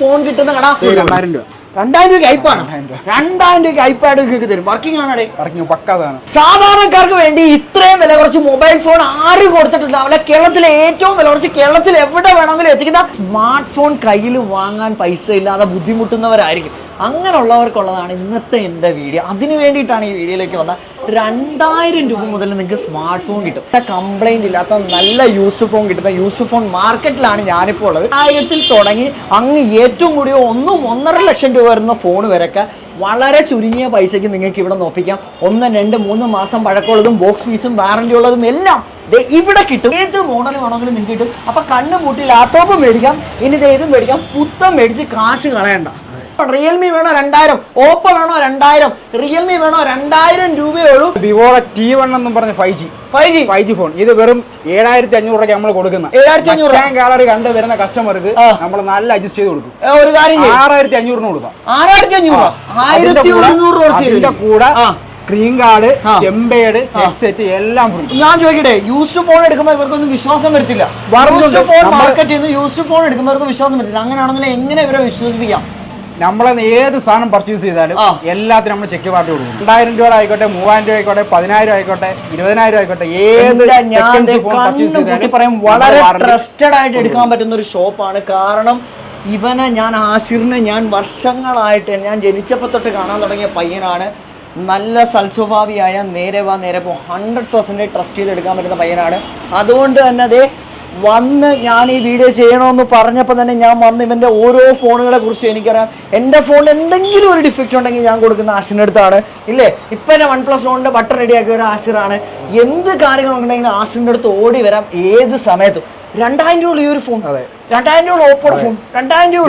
Phone കിട്ടുന്ന കട രണ്ടായിരം രൂപ. രണ്ടായിരം രൂപയ്ക്ക് ഐപ്പാണ് രണ്ടായിരം രൂപ. രൂപയ്ക്ക് നിങ്ങൾക്ക് തരും. വർക്കിംഗ് ആണ് വർക്കിംഗ് പക്കാതാണ് സാധാരണക്കാർക്ക് വേണ്ടി ഇത്രയും വില കുറച്ച് മൊബൈൽ ഫോൺ ആരും കൊടുത്തിട്ടുണ്ടാവില്ല. കേരളത്തിലെ ഏറ്റവും വില കുറച്ച് കേരളത്തിൽ എവിടെ വേണമെങ്കിലും എത്തിക്കുന്ന സ്മാർട്ട് ഫോൺ കയ്യിൽ വാങ്ങാൻ പൈസ ഇല്ലാതെ ബുദ്ധിമുട്ടുന്നവരായിരിക്കും. അങ്ങനെയുള്ളവർക്കുള്ളതാണ് ഇന്നത്തെ എന്റെ വീഡിയോ അതിനു വേണ്ടിയിട്ടാണ് ഈ വീഡിയോയിലേക്ക് വന്ന രണ്ടായിരം രൂപ മുതൽ നിങ്ങൾക്ക് സ്മാർട്ട് ഫോൺ കിട്ടും. കംപ്ലൈന്റ് ഇല്ലാത്ത നല്ല യൂസ്ഡ് ഫോൺ കിട്ടുന്ന യൂസ്ഡ് ഫോൺ മാർക്കറ്റിലാണ് ഞാനിപ്പോൾ ഉള്ളത്. ആയിരത്തിൽ തുടങ്ങി അങ്ങ് ഏറ്റവും കൂടിയ ഒന്നും ഒന്നര ലക്ഷം രൂപ വരുന്ന ഫോൺ വരെയൊക്കെ വളരെ ചുരുങ്ങിയ പൈസയ്ക്ക് നിങ്ങൾക്ക് ഇവിടെ നോക്കിക്കാം ഒന്ന് രണ്ട് മൂന്ന് മാസം പഴക്കമുള്ളതും ബോക്സ് പീസും വാറണ്ടി ഉള്ളതും എല്ലാം ഇവിടെ കിട്ടും. ഏത് മോഡൽ വേണമെങ്കിലും നിങ്ങൾക്ക് കിട്ടും. അപ്പൊ കണ്ണും മുട്ടി ലാപ്ടോപ്പ് മേടിക്കാം. ഇനി ഇത് മേടിക്കാം. പുത്തം മേടിച്ച് കാശ് കളയണ്ട. റിയൽമി വേണോ രണ്ടായിരം? ഓപ്പോ വേണോ രണ്ടായിരം? റിയൽമി വേണോ രണ്ടായിരം രൂപയേ ഉള്ളൂ. വിവോയുടെ ടി വൺ എന്നും പറഞ്ഞ five G five G five G phone ഇത് വെറും ഏഴായിരത്തി അഞ്ഞൂറ് രൂപയ്ക്ക് നമ്മൾ കൊടുക്കുന്ന 7500 രൂപ. ഗാലറി കണ്ട് വരുന്ന കസ്റ്റമർക്ക് നമ്മൾ നല്ല അഡ്ജസ്റ്റ് ചെയ്ത് കൊടുക്കും. ഒരു കാര്യം. ആറായിരത്തി അഞ്ഞൂറിന് കൊടുക്കാം. ആറായിരത്തി അഞ്ഞൂറ് ആയിരത്തി കൂടെ- ഒരുന്നൂറ് കൂടെ സ്ക്രീൻ കാർഡ് എംബേഡ് ഹെഡ്സെറ്റ് എല്ലാം ഫ്രീ ഞാൻ ചോദിക്കട്ടെ യൂസ്ഡ് ഫോൺ എടുക്കുമ്പോൾ ഇവർക്കൊന്നും വിശ്വാസം വരത്തില്ല. യൂസ്ഡ് ഫോൺ മാർക്കറ്റിൽ നിന്ന് യൂസ്ഡ് ഫോൺ എടുക്കുമ്പോൾ ഇവർക്ക് വിശ്വാസം വരത്തില്ല. അങ്ങനെയാണെന്നുണ്ടെങ്കിൽ എങ്ങനെ ഇവരെ വിശ്വസിപ്പിക്കാം? നമ്മളെ ഏത് സാധനം പർച്ചേസ് ചെയ്താലും. എല്ലാത്തിനും നമ്മൾ ചെക്ക് പാർട്ടി കൊടുക്കും. രണ്ടായിരം രൂപ ആയിക്കോട്ടെ മൂവായിരം രൂപ ആയിക്കോട്ടെ പതിനായിരം ആയിക്കോട്ടെ ഇരുപതിനായിരം ആയിക്കോട്ടെ ഏത് പറയാം വളരെ ട്രസ്റ്റഡ് ആയിട്ട് എടുക്കാൻ പറ്റുന്ന ഒരു ഷോപ്പാണ് കാരണം ഇവനെ ഞാൻ ആഷിറിനെ ഞാൻ വർഷങ്ങളായിട്ട് ഞാൻ ജനിച്ചപ്പോൾ തൊട്ട് കാണാൻ തുടങ്ങിയ പയ്യനാണ്. നല്ല സൽസ്വഭാവിയായ നേരെ വാ നേരെ പോ. ഹൺഡ്രഡ് പെർസെന്റേജ് ട്രസ്റ്റ് ചെയ്ത് എടുക്കാൻ പറ്റുന്ന പയ്യനാണ്. അതുകൊണ്ട് തന്നെ അതേ വന്ന് ഞാൻ ഈ വീഡിയോ ചെയ്യണമെന്ന് പറഞ്ഞപ്പോൾ തന്നെ ഞാൻ വന്ന് ഇവന്റെ ഓരോ ഫോണുകളെ കുറിച്ച് എനിക്കറിയാം. എന്റെ ഫോണിൽ എന്തെങ്കിലും ഒരു ഡിഫക്റ്റ് ഉണ്ടെങ്കിൽ ഞാൻ കൊടുക്കുന്ന ആശിന്റെ അടുത്താണ്. ഇല്ലേ? ഇപ്പം എന്റെ വൺ പ്ലസ് ഫോണിന്റെ ബട്ടൺ റെഡിയാക്കിയ ഒരു ആശിറാണ് എന്ത് കാര്യങ്ങളുണ്ടെങ്കിലും ആശിന്റെ അടുത്ത് ഓടി വരാം ഏത് സമയത്തും. രണ്ടായിരം രൂപ ഈ ഒരു ഫോൺ അതെ. രണ്ടായിരം രൂപ ഓപ്പോടെ ഫോൺ. രണ്ടായിരം രൂപ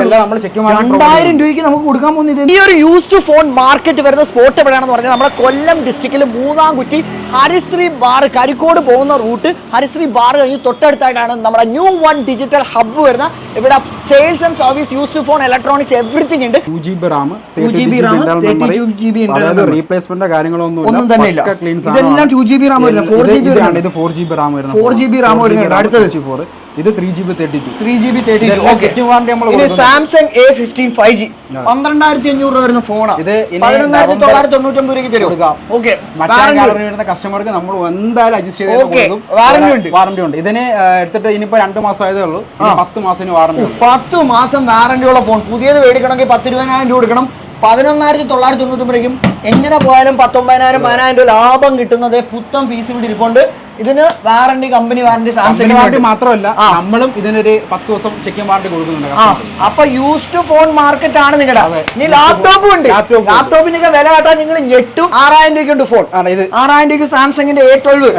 രണ്ടായിരം രൂപയ്ക്ക് നമുക്ക് കൊടുക്കാൻ പോകുന്നത് ഈ ഒരു യൂസ്ഡ് ഫോൺ മാർക്കറ്റ് വരുന്ന സ്പോട്ട് എവിടെയാണെന്ന് പറഞ്ഞാൽ നമ്മുടെ കൊല്ലം ഡിസ്ട്രിക്റ്റിൽ മൂന്നാം കുറ്റി ഹരിശ്രീ ബാർ കരിക്കോട് പോകുന്ന റൂട്ട് ഹരിശ്രീ ബാർ കഴിഞ്ഞ് തൊട്ടടുത്തായിട്ടാണ് നമ്മുടെ ന്യൂ വൺ ഡിജിറ്റൽ ഹബ്ബ് വരുന്ന ഇവിടെ sales and service used phone electronics everything ഉണ്ട്. Two G B RAM 2GB RAM, 32GB internal അതായത് memory. റീപ്ലേസ്മെന്റ് കാര്യങ്ങളൊന്നും ഒന്നും തന്നെ ഇല്ല. ഇതെല്ലാം 2GB RAM വരുന്നത്, 4GB വരുന്നത്. ഇത് ഫോർ ജി ബി റാം വരുന്നത്. 4GB RAM വരുന്നത്. അടുത്തത്? ഫോർ ഇത് three G B thirty two three G B thirty two okay. Samsung A fifteen five G പന്ത്രണ്ടായിരത്തി അഞ്ഞൂറ് രൂപ വരുന്ന ഫോണാണ് ഇത് പതിനൊന്നായിരത്തി തൊള്ളായിരത്തി തൊണ്ണൂറ്റൊമ്പത് രൂപയ്ക്ക് തരും. ഓക്കെ വരുന്ന കസ്റ്റമർക്ക് നമ്മൾ എന്തായാലും അഡ്ജസ്റ്റ് ചെയ്ത് വാറന്റി ഉണ്ട്. വാറന്റി ഉണ്ട്. ഇതിന് എടുത്തിട്ട് ഇനിയിപ്പോ രണ്ട് മാസം ആയതേ ഉള്ളൂ പത്ത് മാസത്തിന് വാറന്റി പത്ത് മാസം വാറന്റി ഉള്ള ഫോൺ പുതിയത് മേടിക്കണമെങ്കിൽ പത്ത് ഇരുപതിനായിരം രൂപ കൊടുക്കണം. പതിനൊന്നായിരത്തി തൊള്ളായിരത്തി തൊണ്ണൂറ്റൊമ്പതിലേക്കും എങ്ങനെ പോയാലും പത്തൊമ്പതിനായിരം പതിനായിരം രൂപ ലാഭം കിട്ടുന്നത് പുത്തം ഫീസ് ഇവിടെ ഇരിപ്പുണ്ട്. ഇതിന് warranty company warranty Samsung warranty മാത്രമല്ല നമ്മളും ഇതിനൊരു പത്ത് ദിവസം ചെക്കിംഗ് വാറണ്ടി കൊടുക്കുന്നുണ്ട് അപ്പൊ യൂസ്ഡ് ഫോൺ മാർക്കറ്റ് ആണ് നിങ്ങളുടെ. ഇനി ലാപ്ടോപ്പും ഉണ്ട്. ലാപ്ടോപ്പിനൊക്കെ വില കാട്ടാൻ നിങ്ങൾ ഞെട്ടും. ആറായിരം രൂപയ്ക്ക് ഉണ്ട് ഫോൺ ആറായിരം രൂപയ്ക്ക് സാംസങ്ങിന്റെ എ ട്വൽവ്.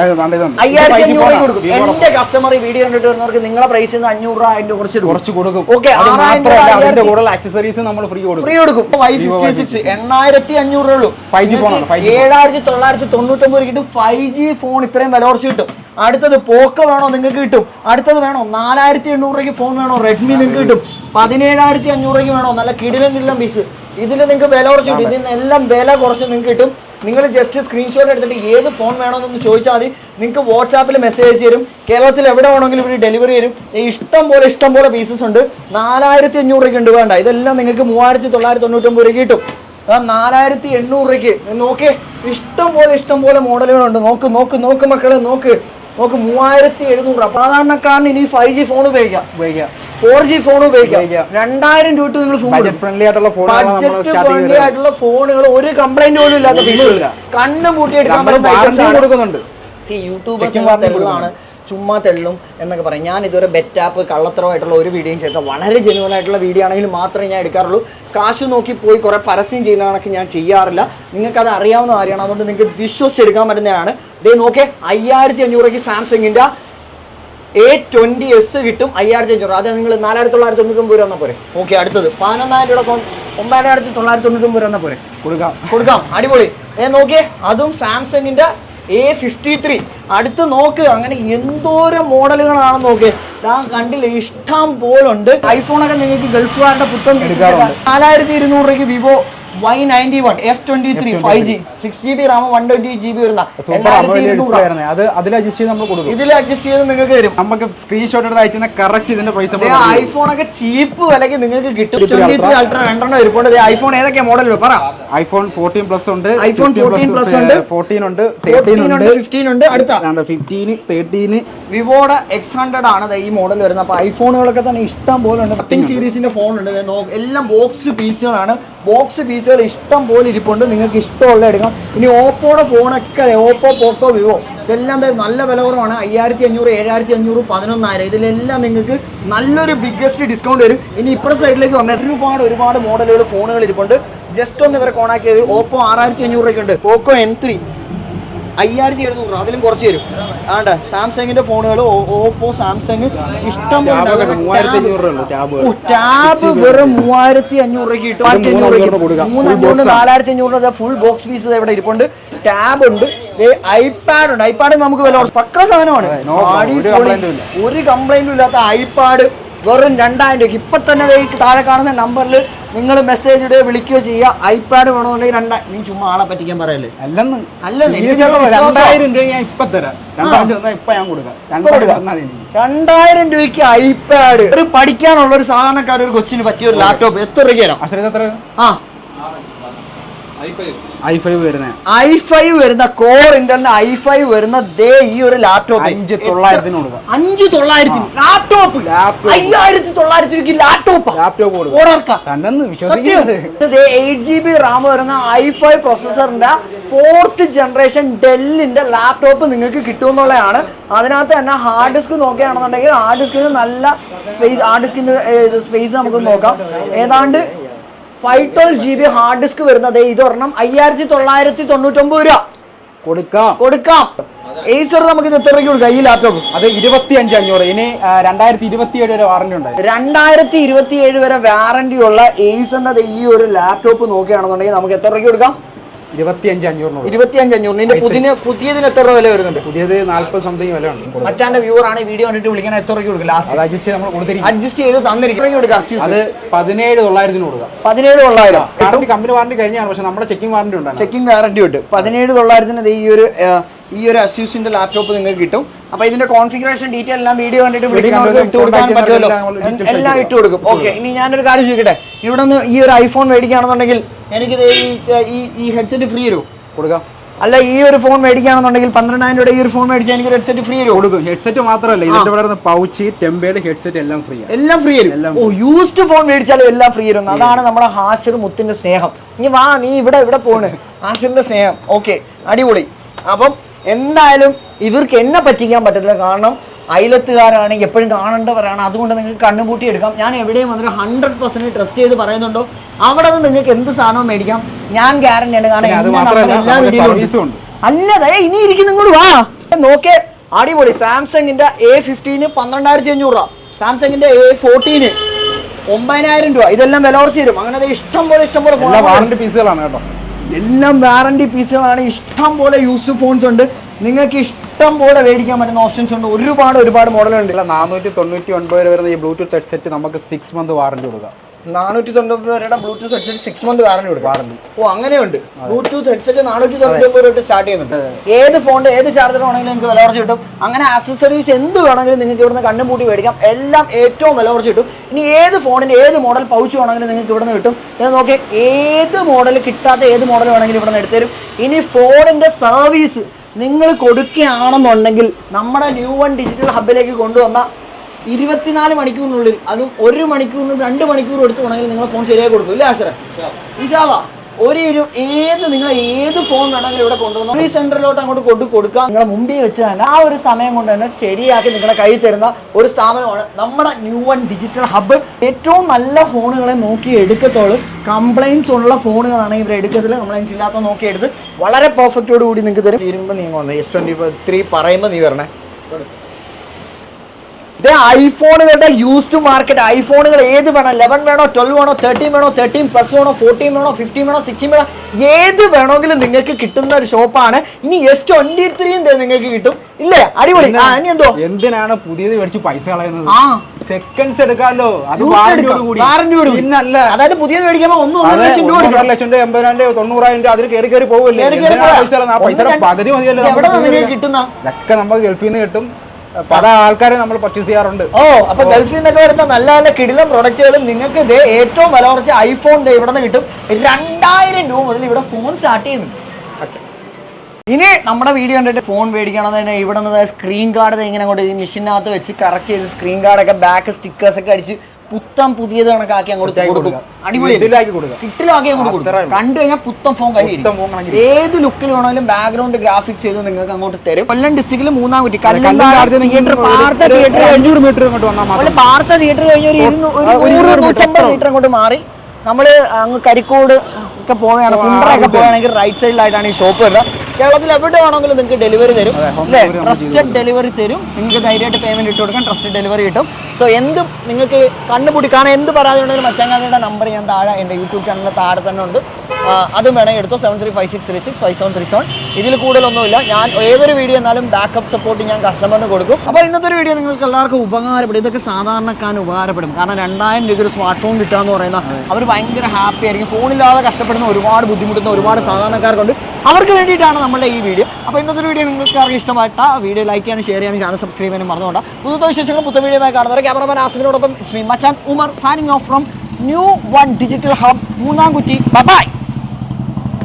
അയ്യായിരത്തി അഞ്ഞൂറ് കൊടുക്കും. എന്റെ കസ്റ്റമർ ഈ വീഡിയോ കണ്ടിട്ട് വരുന്നവർക്ക് നിങ്ങളെ പ്രൈസിൽ നിന്ന് അഞ്ഞൂറ് രൂപ അതിന്റെ കുറച്ച്. കുറച്ച് കൊടുക്കും. ഓക്കെ ആറായിരം കൂടുതൽ ആക്സസറീസ് നമ്മൾ ഫ്രീ കൊടുക്കും. ഫ്രീ കൊടുക്കും. എണ്ണായിരത്തി അഞ്ഞൂറ് ഉള്ളൂ. 5G phone ആണ്, 5G ഏഴായിരത്തി തൊള്ളായിരത്തി തൊണ്ണൂറ്റൊമ്പത് ഫൈവ് ജി ഫോൺ ഇത്രയും വില കുറച്ച് കിട്ടും. അടുത്തത് പോക്കോ വേണോ നിങ്ങൾക്ക് കിട്ടും. അടുത്തത് വേണോ? നാലായിരത്തി എണ്ണൂറ് രൂപയ്ക്ക് ഫോൺ വേണോ? റെഡ്മി നിങ്ങൾക്ക് കിട്ടും. പതിനേഴായിരത്തി അഞ്ഞൂറ് രൂപയ്ക്ക് വേണോ? നല്ല കിടിലം കിടിലം പീസ് ഇതിൽ നിങ്ങൾക്ക് വില കുറച്ച് കിട്ടും. ഇതിൽ എല്ലാം വില കുറച്ച് നിങ്ങൾക്ക് കിട്ടും. നിങ്ങൾ ജസ്റ്റ് സ്ക്രീൻഷോട്ട് എടുത്തിട്ട് ഏത് ഫോൺ വേണമെന്നൊന്ന് ചോദിച്ചാൽ മതി. നിങ്ങൾക്ക് വാട്സാപ്പിൽ മെസ്സേജ് അയച്ചു തരും. കേരളത്തിൽ എവിടെ വേണമെങ്കിലും ഇവർ ഡെലിവറി തരും. ഈ ഇഷ്ടം പോലെ ഇഷ്ടം പോലെ പീസസ് ഉണ്ട്. നാലായിരത്തി അഞ്ഞൂറ് രൂപയ്ക്ക് ഉണ്ട് വേണ്ട. ഇതെല്ലാം നിങ്ങൾക്ക് മൂവായിരത്തി തൊള്ളായിരത്തി തൊണ്ണൂറ്റൊമ്പത് രൂപ കിട്ടും. അതാ നാലായിരത്തി എണ്ണൂറ് രൂപയ്ക്ക് നോക്കേ. ഇഷ്ടം പോലെ ഇഷ്ടം പോലെ മോഡലുകളുണ്ട്. നോക്ക് നോക്ക് നോക്ക് മക്കളെ നോക്ക്. നോക്ക് മൂവായിരത്തി എഴുന്നൂറ് രൂപ. സാധാരണക്കാരന് ഇനി ഫൈവ് ജി ഫോൺ ഉപയോഗിക്കാം. ഉപയോഗിക്കാം. ഫോർ ജി ഫോൺ ഉപയോഗിക്കാം. രണ്ടായിരം രൂപ നിങ്ങൾ ഫ്രണ്ട്ലി ആയിട്ടുള്ള ഫോണുകൾ നമ്മൾ ബഡ്ജറ്റ് ഫ്രണ്ട്ലി ആയിട്ടുള്ള ഫോണുകൾ ഒരു കംപ്ലൈന്റ് പോലും ഇല്ലാത്ത. കണ്ണും പൂട്ടി എടുക്കാൻ പറ്റുന്ന ആണ്. കൊടുക്കുന്നുണ്ട്. See, ചുമ്മാ തെള്ളും എന്നൊക്കെ പറയും. ഞാൻ ഇതുവരെ ബെറ്റാപ്പ് കള്ളത്തരമായിട്ടുള്ള ഒരു വീഡിയോയും ചെയ്തിട്ട് വളരെ ജെനുവൻ ആയിട്ടുള്ള വീഡിയോ ആണെങ്കിൽ മാത്രമേ ഞാൻ എടുക്കാറുള്ളൂ. കാശ് നോക്കി പോയി കുറേ പരസ്യം ചെയ്യുന്ന കണക്ക് ഞാൻ ചെയ്യാറില്ല. നിങ്ങൾക്ക് അത് അറിയാവുന്ന കാര്യമാണ്. അതുകൊണ്ട് നിങ്ങൾക്ക് വിശ്വസിച്ചെടുക്കാൻ പറ്റുന്നതാണ്. ദേ നോക്കേ അയ്യായിരത്തി അഞ്ഞൂറേക്ക് സാംസങ്ങിന്റെ എ ട്വന്റി എസ് കിട്ടും. അയ്യായിരത്തി അഞ്ഞൂറ് അത് നിങ്ങൾ നാലായിരത്തി തൊള്ളായിരത്തി തൊണ്ണൂറ്റൊമ്പത് രൂപ വന്നാൽ പോരെ. ഓക്കെ അടുത്തത്. പതിനൊന്നായിരം രൂപ ഒമ്പതിനായിരത്തി തൊള്ളായിരത്തി തൊണ്ണൂറ്റൊമ്പത് രൂപ വന്നാൽ പോരെ. കൊടുക്കാം. കൊടുക്കാം. അടിപൊളി. ഏ നോക്കിയേ അതും സാംസങ്ങിന്റെ എ ഫിഫ്റ്റി ത്രീ അടുത്ത് നോക്ക് അങ്ങനെ എന്തോരം മോഡലുകളാണെന്ന് നോക്ക്. ഞാൻ കണ്ടില്ല ഇഷ്ടം പോലുണ്ട്. ഐഫോണൊക്കെ നിങ്ങൾക്ക് ഗൾഫുകാരുടെ പുത്തം. നാലായിരത്തി ഇരുന്നൂറ് രൂപയ്ക്ക് Vivo Y ninety one F twenty three five G six G B RAM one twenty G B വരുന്ന അതിൽ അഡ്ജസ്റ്റ് ചെയ്ത് നമ്മൾ കൊടുക്കും. ഇതിൽ അഡ്ജസ്റ്റ് ചെയ്ത് നിങ്ങൾക്ക് തരും. നമുക്ക് സ്ക്രീൻഷോട്ട് എടുത്ത് അയച്ചുന്ന കറക്റ്റ് ഇതിന്റെ പ്രൈസ് ഐഫോൺ ഒക്കെ ചീപ്പ് വിലക്ക് നിങ്ങൾക്ക് കിട്ടും. ട്വന്റി ത്രീ അൾട്ര രണ്ടെണ്ണം ഇരിപ്പുണ്ട് ഐഫോൺ ഏതൊക്കെ മോഡൽ പറ. ഐഫോൺ ഫോർട്ടീൻ പ്ലസ് ഉണ്ട് iPhone 14 പ്ലസ് ഉണ്ട്. ഫോർട്ടീൻ ഉണ്ട് ഫോർട്ടീൻ തേർട്ടീൻ ഉണ്ട് ഫിഫ്റ്റീൻ ഉണ്ട്. അടുത്ത. ഫിഫ്റ്റീന് തേർട്ടീന് വിവോയുടെ എക്സ് ഹൺഡ്രഡ് ആണ് ഈ മോഡൽ വരുന്നത്. അപ്പൊ ഐഫോണുകളൊക്കെ തന്നെ ഇഷ്ടം പോലെ ഉണ്ട്. നത്തിങ് സീരീസിന്റെ ഫോൺ ഉണ്ട്. എല്ലാം ബോക്സ് പീസുകളാണ് ബോക്സ് പീസുകൾ ഇഷ്ടം പോലെ ഇരിപ്പുണ്ട്. നിങ്ങൾക്ക് ഇഷ്ടമുള്ള എടുക്കാം ഇനി ഓപ്പോയുടെ ഫോണൊക്കെ ഓപ്പോ പോക്കോ വിവോ ഇതെല്ലാം നല്ല വില കുറവാണ്. അയ്യായിരത്തി അഞ്ഞൂറ് ഏഴായിരത്തി അഞ്ഞൂറ് പതിനൊന്നായിരം ഇതിലെല്ലാം നിങ്ങൾക്ക് നല്ലൊരു ബിഗ്ഗസ്റ്റ് ഡിസ്കൗണ്ട് വരും. ഇനി ഇപ്പുറ സൈഡിലേക്ക് വന്നാൽ ഒരുപാട് ഒരുപാട് മോഡലുകൾ ഫോണുകൾ ഇരിപ്പുണ്ട്. ജസ്റ്റ് ഒന്ന് ഇവരെ കോണാക്ട് ചെയ്ത്. ഓപ്പോ ആറായിരത്തി അഞ്ഞൂറ് രൂപയ്ക്ക് ഉണ്ട് പോക്കോ എം ത്രീ അയ്യായിരത്തി എഴുന്നൂറ് രൂപ. അതിലും കുറച്ച് തരും. ആണ്ട് സാംസങ്ങിന്റെ ഫോണുകൾ ഓപ്പോ സാംസങ് ഇഷ്ടം ടാബ് വെറും മൂവായിരത്തി അഞ്ഞൂറ് രൂപയ്ക്ക് കിട്ടും. അഞ്ഞൂറ്. നാലായിരത്തി അഞ്ഞൂറ് രൂപ. ഫുൾ ബോക്സ് പീസ് ഇവിടെ ഇരിപ്പുണ്ട്. ടാബ് ഉണ്ട്. ഐപാഡ് ഉണ്ട്. ഐപാഡ് നമുക്ക് വില പക്ക സാധനമാണ്. ഒരു കംപ്ലൈന്റും ഇല്ലാത്ത ഐപാഡ്. വെറും രണ്ടായിരം രൂപയ്ക്ക്. ഇപ്പൊ തന്നെ താഴെ കാണുന്ന നമ്പറിൽ നിങ്ങൾ മെസ്സേജ് ഇടുകയോ വിളിക്കുകയോ ചെയ്യുക. ഐപാഡ് വേണമെന്നുണ്ടെങ്കിൽ രണ്ടായിരം നീ ചുമ്മാ ആളെ പറ്റിക്കാൻ പറയല്ലേ? അല്ലെന്ന്. രണ്ടായിരം രൂപ ഞാൻ ഇപ്പൊ തരാം. രൂപ ഞാൻ കൊടുക്കാം. രണ്ടായിരം രൂപയ്ക്ക് ഐപാഡ് ഒരു പഠിക്കാനുള്ള ഒരു സാധാരണക്കാർ ഒരു കൊച്ചിന് പറ്റിയ ഒരു ലാപ്ടോപ്പ് എത്ര രൂപയാണ് തരാം? അശ്രദ്ധ എത്ര? ആ. I five. വരുന്ന. ഐ ഫൈവ് വരുന്ന കോർ ഇന്റലിന്റെ ഐ ഫൈവ് വരുന്ന ദേ ഈ ഒരു ലാപ്ടോപ്പ് അഞ്ച് തൊള്ളായിരത്തിന് കൊടുക്കാം. അഞ്ച് തൊള്ളായിരത്തിന്. ലാപ്ടോപ്പ്. അയ്യായിരത്തി തൊള്ളായിരത്തി രൂപയ്ക്ക് ലാപ്ടോപ്പ് ലാപ്ടോപ്പ് കൊടുക്കാം. എയ്റ്റ് ജി ബി റാം വരുന്ന ഐ ഫൈവ് പ്രൊസസറിന്റെ ഫോർത്ത് ജനറേഷൻ ഡെല്ലിന്റെ ലാപ്ടോപ്പ് നിങ്ങൾക്ക് കിട്ടുമെന്നുള്ളതാണ്. അതിനകത്ത് തന്നെ ഹാർഡ് ഡിസ്ക് നോക്കുകയാണെന്നുണ്ടെങ്കിൽ ഹാർഡ് ഡിസ്കിന് നല്ല സ്പേസ് ഹാർഡ് ഡിസ്കിന്റെ സ്പേസ് നമുക്ക് നോക്കാം. ഏതാണ്ട് five twelve G B hard disk വരുന്നത് ഇതൊരെണ്ണം അയ്യായിരത്തി തൊള്ളായിരത്തി തൊണ്ണൂറ്റൊമ്പത് രൂപ. കൊടുക്കാം. കൊടുക്കാം. ഏസർ നമുക്ക് ഇത് എത്ര രൂപയ്ക്ക് കൊടുക്കാം? ഈ ലാപ്ടോപ്പ് അത് ഇരുപത്തി അഞ്ച് അഞ്ഞൂറ്. ഇനി രണ്ടായിരത്തി ഇരുപത്തി ഏഴ് വരെ വാറന്റി ഉണ്ട് രണ്ടായിരത്തി ഇരുപത്തി ഏഴ് വരെ വാറന്റി ഉള്ള ഏസറിന്റെ ഈ ഒരു ലാപ്ടോപ്പ് നോക്കുകയാണെന്നുണ്ടെങ്കിൽ നമുക്ക് എത്ര രൂപയ്ക്ക് കൊടുക്കാം? അഞ്ഞൂറിന് ഇതിന്റെ പുതിയ പുതിയതിന് എത്ര രൂപ വില വരുന്നുണ്ട്? പുതിയത് നാല്പത് സംതിങ് വില ഉണ്ട്. മച്ചാന്റെ വ്യൂവർ ആണ് ഈ വീഡിയോ കണ്ടിട്ട് വിളിക്കണ എത്ര കൊടുക്കും? ലാസ്റ്റ് അഡ്ജസ്റ്റ് ചെയ്ത് നമ്മൾ കൊടുത്തിരിക്കും. അഡ്ജസ്റ്റ് ചെയ്ത് തന്നിരിക്കും. കൊടുക്കുക അത് പതിനേഴ് തൊള്ളായിരത്തിന് കൊടുക്കാം. പതിനേഴ് തൊള്ളായിരം. വാറന്റി കമ്പനി വാറന്റി കഴിഞ്ഞാണ്. പക്ഷെ നമ്മുടെ ചെക്കിംഗ് വാറന്റി ഉണ്ടാകും ചെക്കിംഗ് വാറന്റി ഉണ്ട്. പതിനേഴ് തൊള്ളായിരത്തിന് ഈ ഒരു ഈ ഒരു അസ്യൂസിന്റെ ലാപ്ടോപ്പ് നിങ്ങൾക്ക് കിട്ടും. അപ്പൊ ഇതിന്റെ കോൺഫിഗറേഷൻ ഡീറ്റെയിൽ എല്ലാം വീഡിയോ കണ്ടിട്ട് വിളിക്കുന്നവർക്ക് ഇട്ട് കൊടുക്കാൻ പറ്റുമല്ലോ. എല്ലാം ഇട്ട് കൊടുക്കും. ഓക്കെ ഇനി ഞാനൊരു കാര്യം ചോദിക്കട്ടെ? ഇവിടെ നിന്ന് ഈ ഒരു ഐഫോൺ മേടിക്കുകയാണെന്നുണ്ടെങ്കിൽ എനിക്ക് ഈ ഈ ഹെഡ്സെറ്റ് ഫ്രീ തരും കൊടുക്കാം. അല്ല ഈ ഒരു ഫോൺ മേടിക്കുകയാണെന്നുണ്ടെങ്കിൽ പന്ത്രണ്ടായിരം രൂപയുടെ ഈ ഒരു ഫോൺ മേടിച്ചാൽ എനിക്ക് ഹെഡ്സെറ്റ് ഫ്രീ തരും കൊടുക്കും. ഹെഡ്സെറ്റ് മാത്രമല്ല ഇതിന്റെ ഇവിടെ പൗച്ച് ടെമ്പേഡ് ഹെഡ്സെറ്റ് എല്ലാം ഫ്രീ എല്ലാം ഫ്രീ ഓ യൂസ്ഡ് ഫോൺ മേടിച്ചാലും എല്ലാം ഫ്രീ ആയിരുന്നു അതാണ് നമ്മുടെ ഹാസിർ മുത്തിന്റെ സ്നേഹം. ഇനി വാ നീ ഇവിടെ ഇവിടെ പോണ്. ഹാസിറിന്റെ സ്നേഹം. ഓക്കെ അടിപൊളി. അപ്പം എന്തായാലും ഇവർക്ക് എന്നെ പറ്റിക്കാൻ പറ്റത്തില്ല. കാരണം അയലത്തുകാരാണ് എപ്പോഴും കാണേണ്ടവരാണ്. അതുകൊണ്ട് നിങ്ങൾക്ക് കണ്ണുപൂട്ടി എടുക്കാം. ഞാൻ എവിടെയും വന്നിട്ട് ഹൺഡ്രഡ് പെർസെന്റ് ട്രസ്റ്റ് ചെയ്ത് പറയുന്നുണ്ടോ? അവിടെ നിന്ന് നിങ്ങൾക്ക് എന്ത് സാധനവും മേടിക്കാം? ഞാൻ ഗ്യാരണ്ടി ആണ് കാരണം. അല്ലതേ ഇനി ഇരിക്കുന്ന ഇങ്ങോട്ട് വാ. നോക്കേ അടിപൊളി. സാംസങ്ങിന്റെ എ ഫിഫ്റ്റീന് പന്ത്രണ്ടായിരത്തി അഞ്ഞൂറ് രൂപ. സാംസങ്ങിന്റെ എ ഫോർട്ടീന് ഒമ്പതിനായിരം രൂപ. ഇതെല്ലാം വില കുറച്ച് തരും. അങ്ങനെ ഇഷ്ടം പോലെ ഇഷ്ടം പോലെ ഫോൺ പീസുകളാണ് കേട്ടോ. എല്ലാം വാറണ്ടി പീസുകളാണ് ഇഷ്ടം പോലെ യൂസ്ഡ് ഫോൺസ് ഉണ്ട്. നിങ്ങൾക്ക് ഇഷ്ടം പോലെ മേടിക്കാൻ പറ്റുന്ന ഓപ്ഷൻസ് ഉണ്ട്. ഒരുപാട് ഒരുപാട് മോഡലുണ്ട് നാനൂറ്റി തൊണ്ണൂറ്റി ഒൻപത് വരെ വരുന്ന ഈ ബ്ലൂടൂത്ത് ഹെഡ്സെറ്റ് നമുക്ക് സിക്സ് മന്ത് വാറണ്ടി കൊടുക്കാം. നാനൂറ്റി തൊണ്ണൂറ് രൂപയുടെ Bluetooth headset six month warranty കൊടുക്കും. വാറണ്ടി ഓ അങ്ങനെയുണ്ട്. ബ്ലൂടൂത്ത് ഹെഡ്സെറ്റ് നാനൂറ്റി തൊണ്ണൂറ്റി ഒമ്പത് രൂപ സ്റ്റാർട്ട് ചെയ്യുന്നുണ്ട്. ഏത് ഫോണിന്റെ ഏത് ചാർജർ ആണെങ്കിലും നിങ്ങൾക്ക് വില കുറച്ച് കിട്ടും. അങ്ങനെ ആക്സസറീസ് എന്ത് വേണമെങ്കിലും നിങ്ങൾക്ക് ഇവിടുന്ന് കണ്ണും പൂട്ടി മേടിക്കാം. എല്ലാം ഏറ്റവും വില കുറച്ച് കിട്ടും. ഇനി ഏത് ഫോണിന്റെ ഏത് മോഡൽ പൗച്ച് വേണമെങ്കിലും നിങ്ങൾക്ക് ഇവിടുന്ന് കിട്ടും. ഞാൻ നോക്കി ഏത് മോഡൽ കിട്ടാത്ത ഏത് മോഡൽ വേണമെങ്കിലും ഇവിടുന്ന് എടുത്തരും ഇനി ഫോണിന്റെ സർവീസ് നിങ്ങൾ കൊടുക്കുകയാണെന്നുണ്ടെങ്കിൽ നമ്മുടെ ന്യൂ വൺ ഡിജിറ്റൽ ഹബിലേക്ക് കൊണ്ടുവന്ന ഇരുപത്തിനാല് മണിക്കൂറിനുള്ളിൽ അതും ഒരു മണിക്കൂറിനും രണ്ട് മണിക്കൂർ എടുത്ത് വേണമെങ്കിൽ നിങ്ങൾ ഫോൺ ശരിയായി കൊടുക്കും ഇല്ലേ ആശ്ര ഇൻഷാല്ല ഒരു ഏത് നിങ്ങൾ ഏത് ഫോൺ വേണമെങ്കിലും ഇവിടെ കൊണ്ടുവന്നു ഈ സെന്ററിലോട്ട് അങ്ങോട്ട് കൊണ്ടു കൊടുക്കാം. നിങ്ങളെ മുമ്പിൽ വെച്ച് തന്നെ ആ ഒരു സമയം കൊണ്ട് തന്നെ ശരിയാക്കി നിങ്ങളുടെ കയ്യിൽ തരുന്ന ഒരു സ്ഥാപനമാണ് നമ്മുടെ ന്യൂ വൺ ഡിജിറ്റൽ ഹബ്ബ് ഏറ്റവും നല്ല ഫോണുകളെ നോക്കി എടുക്കത്തോളും. കംപ്ലൈൻസ് ഉള്ള ഫോണുകളാണെങ്കിൽ ഇവർ എടുക്കത്തില്ല. കംപ്ലൈൻസ് ഇല്ലാത്ത നോക്കി എടുത്ത് വളരെ പെർഫെക്റ്റോട് കൂടി നിങ്ങൾക്ക് തരും. തീരുമ്പോൾ നീങ്ങുന്നത് എസ് ട്വന്റി ത്രീ പറയുമ്പോൾ നീ വരണേ. ഇതേ ഐഫോണുകളുടെ യൂസ്ഡ് മാർക്കറ്റ് ഐഫോണുകൾ ഏത് വേണം? ലെവൻ വേണോ ട്വൽവ് വേണോ തേർട്ടീൻ വേണോ തേർട്ടീൻ പ്ലസ് വേണോ ഫോർട്ടീൻ വേണോ ഫിഫ്റ്റീൻ വേണോ സിക്സ്റ്റീൻ വേണോ ഏത് വേണമെങ്കിലും നിങ്ങൾക്ക് കിട്ടുന്ന ഒരു ഷോപ്പാണ് ഇനി എസ് ട്വന്റി ത്രീയും നിങ്ങൾക്ക് കിട്ടും. ഇല്ലേ? അടിപൊളി. ആ ഇനി എന്തോ? എന്തിനാണ് പുതിയത് മേടിച്ച് പൈസ കളയുന്നത്? സെക്കൻഡ്സ് എടുക്കാമല്ലോ. അത് അതായത് പുതിയത് മേടിക്കുമ്പോ ഒന്നും ഒന്നര ലക്ഷം രൂപ ഒന്നര ലക്ഷം രൂപ എൺപതിനായിരം രൂപ തൊണ്ണൂറായിരം രൂപ അതിൽ കയറി കയറി. പൈസ രണ്ട് പകുതി മതിയല്ലോ. കിട്ടുന്ന? ഇതൊക്കെ നമുക്ക് ഗൾഫിൽ നിന്ന് കിട്ടും. പല ആൾക്കാരെ നമ്മൾ പർച്ചേസ് ചെയ്യാറുണ്ട്. ഓ അപ്പൊ ഗൾഫിൽ നിന്നൊക്കെ വരുന്ന നല്ല നല്ല കിടിലം പ്രൊഡക്റ്റുകളും നിങ്ങൾക്ക് ഇത് ഏറ്റവും വില കുറച്ച് ഐഫോൺ ദേ ഇവിടെ നിന്ന് കിട്ടും. രണ്ടായിരം രൂപ മുതൽ ഇവിടെ ഫോൺ സ്റ്റാർട്ട് ചെയ്യുന്നു. ഇനി നമ്മുടെ വീഡിയോ കണ്ടിട്ട് ഫോൺ മേടിക്കണം തന്നെ ഇവിടെ നിന്ന് സ്ക്രീൻ കാർഡ് ഇങ്ങനെ അങ്ങോട്ട് ഈ മെഷീനകത്ത് വെച്ച് കറക്റ്റ് ചെയ്ത് സ്ക്രീൻ കാർഡൊക്കെ ബാക്ക് സ്റ്റിക്കേഴ്സ് ഒക്കെ അടിച്ച് പുത്തം പുതിയത് കണക്കാക്കി അങ്ങോട്ട് കൊടുക്കും. അടിപൊളി. കിട്ടിലാക്കി അങ്ങോട്ട് കൊടുക്കും. കണ്ടു കഴിഞ്ഞാൽ പുത്തം ഫോൺ കയ്യിൽ ഏത് ലുക്കിൽ വേണമെങ്കിലും ബാക്ക്ഗ്രൗണ്ട് ഗ്രാഫിക്സ് ചെയ്ത് നിങ്ങൾക്ക് അങ്ങോട്ട് തരും. കൊല്ലം ഡിസ്ട്രിക്റ്റിൽ മൂന്നാം കുറ്റി. തിയേറ്റർ പാർത്ത തിയേറ്റർ അഞ്ഞൂറ് മീറ്റർ ഇങ്ങോട്ട് പാർത്ത തിയേറ്റർ കഴിഞ്ഞ ഒരു നൂറ്റമ്പത് മീറ്റർ മീറ്റർ അങ്ങോട്ട് മാറി. നമ്മൾ അങ്ങ് കരിക്കോട് ഒക്കെ പോവുകയാണ്. കുണ്ടറൊക്കെ കുണ്ടറയൊക്കെ പോവുകയാണെങ്കിൽ റൈറ്റ് സൈഡിലായിട്ടാണ് ഈ ഷോപ്പ് വരുന്നത്. കേരളത്തിൽ എവിടെ വേണമെങ്കിലും നിങ്ങൾക്ക് ഡെലിവറി തരും. അല്ലേ? ട്രസ്റ്റഡ് ഡെലിവറി തരും. നിങ്ങൾക്ക് ധൈര്യമായിട്ട് പേയ്മെന്റ് ഇട്ട് കൊടുക്കാൻ ട്രസ്റ്റഡ് ഡെലിവറി കിട്ടും. സോ എന്തും നിങ്ങൾക്ക് കണ്ണുപൂട്ടി കാണാൻ എന്ത് പരാതി ഉണ്ടെങ്കിലും മച്ചങ്ങാലിയുടെ നമ്പർ ഞാൻ താഴെ എന്റെ യൂട്യൂബ് ചാനലിന്റെ താഴെ തന്നെ ഉണ്ട്. അതും വേണമെങ്കിൽ എടുത്തോ. Seven three five six three six five seven three seven ഇതിൽ കൂടുതലൊന്നുമില്ല. ഞാൻ ഏതൊരു വീഡിയോ എന്നാലും ബാക്കപ്പ് സപ്പോർട്ട് ഞാൻ കസ്റ്റമറിന് കൊടുക്കും. അപ്പോൾ ഇന്നത്തെ ഒരു വീഡിയോ നിങ്ങൾക്ക് എല്ലാവർക്കും ഉപകാരപ്പെടും. ഇതൊക്കെ സാധാരണക്കാരന് ഉപകാരപ്പെടും. കാരണം രണ്ടായിരം രൂപ ഒരു സ്മാർട്ട് ഫോൺ കിട്ടുക എന്ന് പറയുന്ന അവർ ഭയങ്കര ഹാപ്പി ആയിരിക്കും. ഫോണില്ലാതെ കഷ്ടപ്പെടുന്ന ഒരുപാട് ബുദ്ധിമുട്ടുന്ന ഒരുപാട് സാധാരണക്കാർക്കുണ്ട്. അവർക്ക് വേണ്ടിയിട്ടാണ് നമ്മളുടെ ഈ വീഡിയോ അപ്പോൾ ഇന്നത്തെ വീഡിയോ നിങ്ങൾക്ക് ഇഷ്ടപ്പെട്ട വീഡിയോ ലൈക്ക് ചെയ്യാനും ഷെയർ ചെയ്യാനും ചാനൽ സബ്സ്ക്രൈബ് ചെയ്യാനും മറന്നുകൊണ്ട്. പുതുത്ത വിശേഷങ്ങളും പുത്ത വീഡിയോ കാണുന്നവരെ ക്യാമറമാൻ ആസിമിനോടൊപ്പം ശ്രീ മച്ചാൻ Umar signing off from New One Digital Hub മൂന്നാം കുറ്റി ബൈ